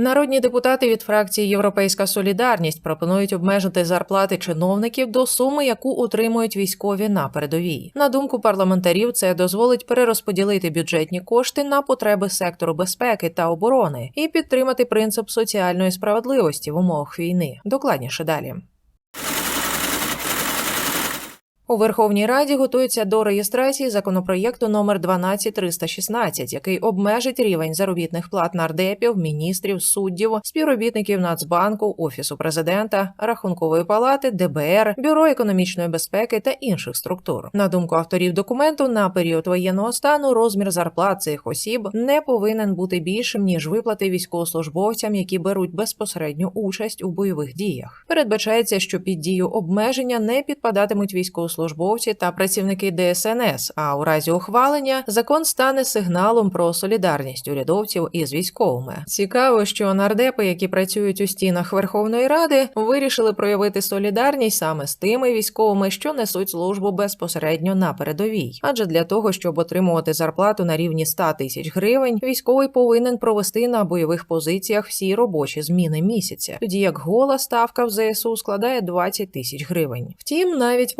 Народні депутати від фракції Європейська Солідарність пропонують обмежити зарплати чиновників до суми, яку отримують військові на передовій. На думку парламентарів, це дозволить перерозподілити бюджетні кошти на потреби сектору безпеки та оборони і підтримати принцип соціальної справедливості в умовах війни. Докладніше далі. У Верховній Раді готуються до реєстрації законопроєкту номер 12316, який обмежить рівень заробітних плат нардепів, міністрів, суддів, співробітників Нацбанку, офісу президента, рахункової палати, ДБР, бюро економічної безпеки та інших структур. На думку авторів документу, на період воєнного стану розмір зарплат цих осіб не повинен бути більшим ніж виплати військовослужбовцям, які беруть безпосередню участь у бойових діях. Передбачається, що під дію обмеження не підпадатимуть військовослужбовці та працівники ДСНС. А у разі ухвалення закон стане сигналом про солідарність урядовців із військовими. Цікаво, що нардепи, які працюють у стінах Верховної Ради, вирішили проявити солідарність саме з тими військовими, що несуть службу безпосередньо на передовій. Адже для того, щоб отримувати зарплату на рівні 100 тисяч гривень, військовий повинен провести на бойових позиціях всі робочі зміни місяця, тоді як гола ставка в ЗСУ складає 20 тисяч гривень. Втім, навіть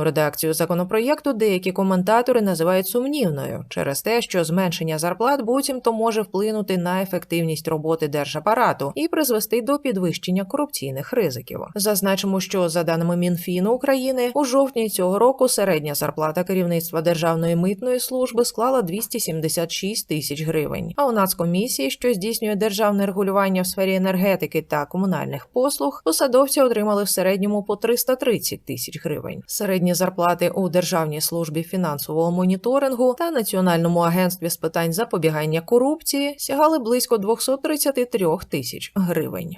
поточну редакцію законопроєкту деякі коментатори називають сумнівною через те, що зменшення зарплат буцімто може вплинути на ефективність роботи держапарату і призвести до підвищення корупційних ризиків. Зазначимо, що за даними Мінфіну України у жовтні цього року середня зарплата керівництва Державної митної служби склала 276 тисяч гривень. А у Нацкомісії, що здійснює державне регулювання в сфері енергетики та комунальних послуг, посадовці отримали в середньому по 330 тисяч гривень. Середні зарплати у Державній службі фінансового моніторингу та Національному агентстві з питань запобігання корупції сягали близько 233 тисяч гривень.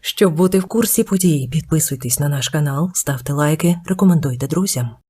Щоб бути в курсі подій, підписуйтесь на наш канал, ставте лайки, рекомендуйте друзям.